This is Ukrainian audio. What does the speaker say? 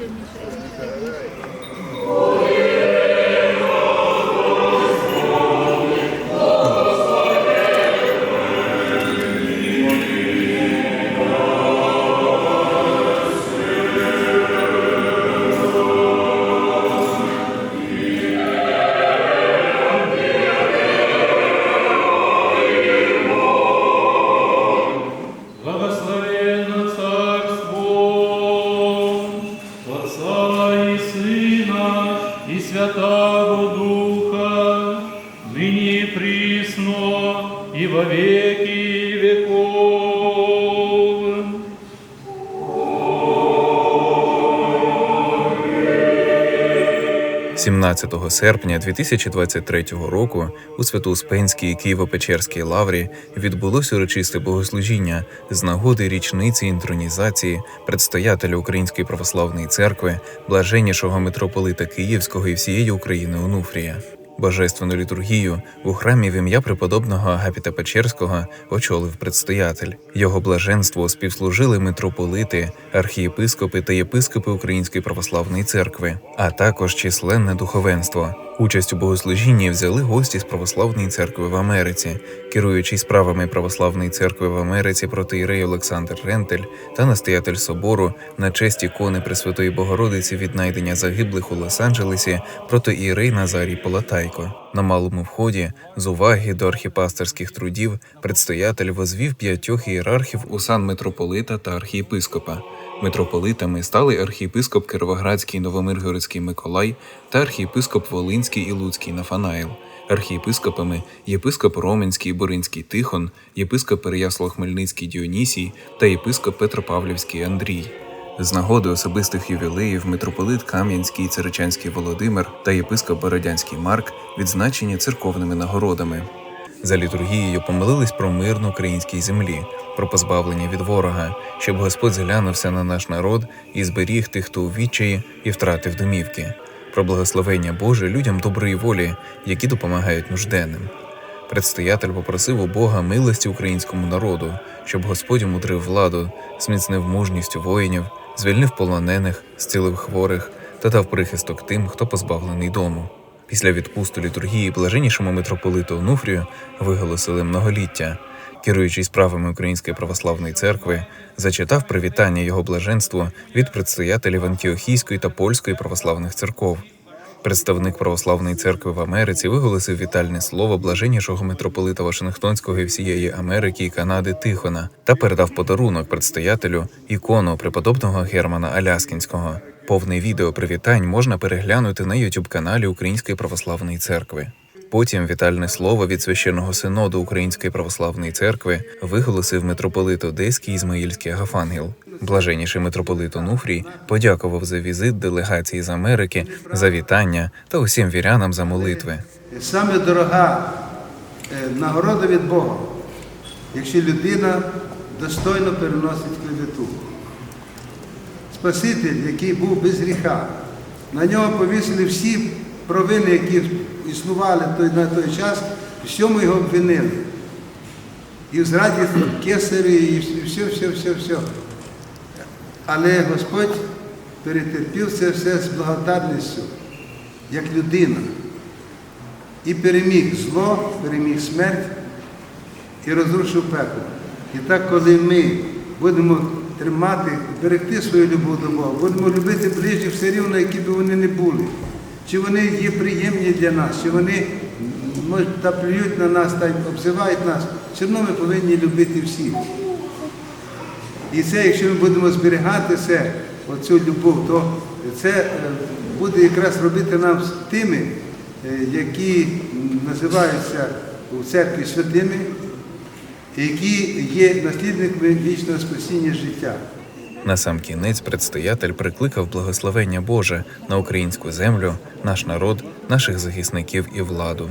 Thank. Присно и во веки веков. 17 серпня 2023 року у Свято-Успенській Києво-Печерській лаврі відбулось урочисте богослужіння з нагоди річниці інтронізації предстоятеля Української православної церкви, блаженнішого митрополита Київського і всієї України Онуфрія. Божественну літургію у храмі в ім'я преподобного Агапіта Печерського очолив предстоятель. Його блаженство співслужили митрополити, архієпископи та єпископи Української православної церкви, а також численне духовенство. Участь у богослужінні взяли гості з православної церкви в Америці, керуючий справами православної церкви в Америці протиєрей Олександр Рентель та настоятель собору на честь ікони Пресвятої Богородиці віднайдення загиблих у Лос-Анджелесі протиєрей Назарій Полатайко. На малому вході з уваги до архіпастерських трудів предстоятель возвів п'ятьох ієрархів у сан митрополита та архієпископа. Митрополитами стали архієпископ Кировоградський Новомиргородський Миколай та архієпископ Волинський і Луцький Нафанаїл. Архієпископами єпископ Роменський і Буринський Тихон, єпископ Переяслав-Хмельницький Діонісій та єпископ Петропавлівський Андрій. З нагоди особистих ювілеїв митрополит Кам'янський і Царичанський Володимир та єпископ Бородянський Марк відзначені церковними нагородами. За літургією помолились про мир на українській землі, про позбавлення від ворога, щоб Господь зглянувся на наш народ і зберіг тих, хто у відчаї і втратив домівки, про благословення Боже людям доброї волі, які допомагають нужденним. Предстоятель попросив у Бога милості українському народу, щоб Господь мудрив владу, зміцнив мужність воїнів, звільнив полонених, зцілив хворих та дав прихисток тим, хто позбавлений дому. Після відпусту літургії блаженнішому митрополиту Онуфрію виголосили многоліття. Керуючий справами Української православної церкви, зачитав привітання його блаженству від предстоятелів Антіохійської та Польської православних церков. Представник православної церкви в Америці виголосив вітальне слово блаженнішого митрополита Вашингтонського і всієї Америки і Канади Тихона та передав подарунок предстоятелю ікону преподобного Германа Аляскінського. Повне відео привітань можна переглянути на youtube каналі Української православної церкви. Потім вітальне слово від священного синоду Української православної церкви виголосив митрополит Одеський Ізмаїльський Агафангел. Блаженніший митрополит Онуфрій подякував за візит делегації з Америки, за вітання та усім вірянам за молитви. Саме дорога е, нагорода від Бога, якщо людина достойно переносить. Спаситель, який був без гріха, на нього повісили всі провини, які існували на той час, всьому його обвинили. І в зраді кесарі, і все, все, все, все. Але Господь перетерпів це все з благодарністю, як людина і переміг зло, переміг смерть і розрушив пекло. І так, коли ми будемо тримати, берегти свою любов до Бога, будемо любити ближніх все рівно, які б вони не були. Чи вони є приємні для нас, чи вони може, та плюють на нас та обзивають нас, все одно ми повинні любити всіх. І це, якщо ми будемо зберігати це, оцю любов, то це е, буде якраз робити нам з тими, е, які називаються у церкві святими, які є наслідниками вічного спасіння життя. На сам кінець предстоятель прикликав благословення Боже на українську землю, наш народ, наших захисників і владу.